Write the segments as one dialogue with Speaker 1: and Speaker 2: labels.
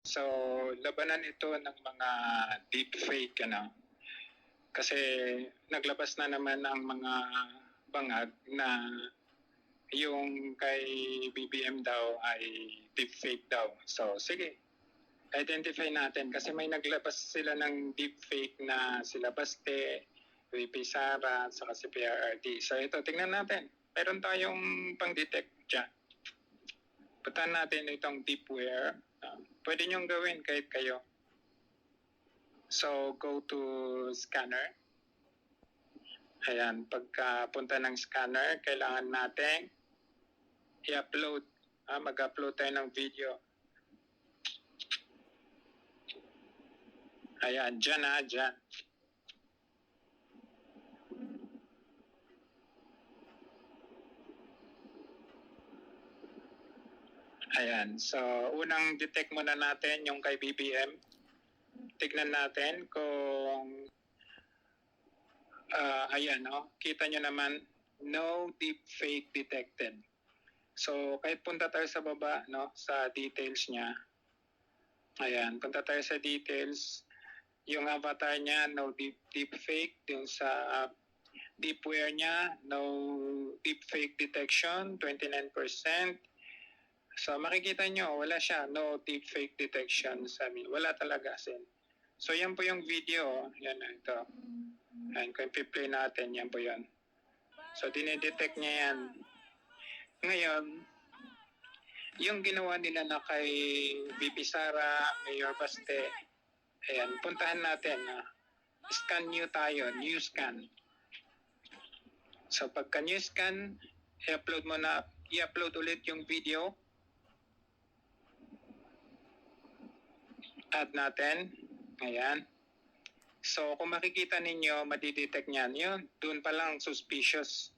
Speaker 1: So, labanan ito ng mga deepfake, ano. Kasi naglabas na naman ang mga bangag na yung kay BBM daw ay deepfake daw. So, sige. Identify natin kasi may naglabas sila ng deepfake na sila Baste, VP Sara, saka si PRRD. So, ito, tingnan natin. Meron tayong pang-detect dyan. Puntahan natin itong deepware. Pwede niyong gawin kahit kayo. So, go to scanner. Ayan, pagka punta ng scanner, kailangan natin i-upload. Ah, mag-upload tayo ng video. Ayan, dyan ah, dyan. Ayan, so unang detect muna natin yung kay BBM. Tignan natin kung ah ayan, no? kita nyo naman, no deepfake detected. So, kahit punta tayo sa baba, no, sa details niya. Ayan, punta tayo sa details. Yung avatar niya, no deep deepfake. Yung sa uh, deepware niya, no deepfake detection, 29%. So, makikita nyo, wala siya, no deepfake detection sa amin. Wala talaga, sin. So, yan po yung video. Yan, ito. Ayan, kung i-play natin, yan po yun. So, dinidetect niya yan. Ngayon, yung ginawa nila na kay Bibi Sara, Mayor Baste, ayan, puntahan natin na scan new tayo, new scan. So pagka new scan, i-upload mo na, i-upload ulit yung video. Add natin. Ayan. So kung makikita ninyo, madidetect niyan. Yun, doon pa lang suspicious.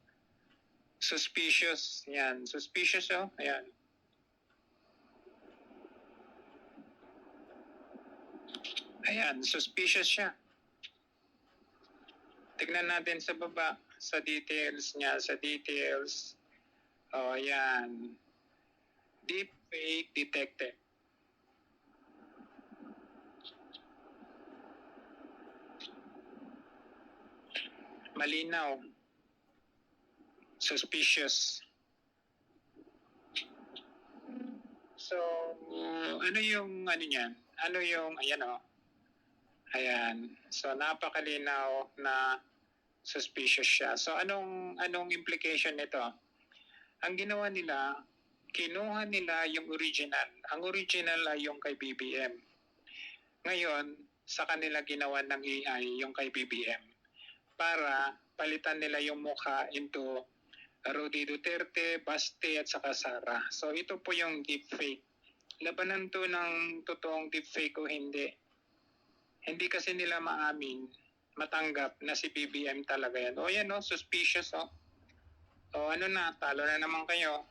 Speaker 1: Suspicious. Yan. Suspicious oh. Ayan. Ayan. Suspicious siya. Tignan natin sa baba. Sa details niya. Sa details. Oh, ayan. Deepfake detected. Malinaw suspicious. So, ano yung ano niyan? Ano yung ayan oh. Ayan. So napakalinaw na suspicious siya. So anong anong implication nito? Ang ginawa nila, kinuha nila yung original. Ang original ay yung kay BBM. Ngayon, sa kanila ginawa ng AI yung kay BBM para palitan nila yung mukha into Rudy Duterte, Baste at saka Sara. So ito po yung deepfake. Labanan to ng totoong deepfake o hindi. Hindi kasi nila maamin, matanggap na si BBM talaga yan. O yan o, suspicious o. O ano na, talo na naman kayo.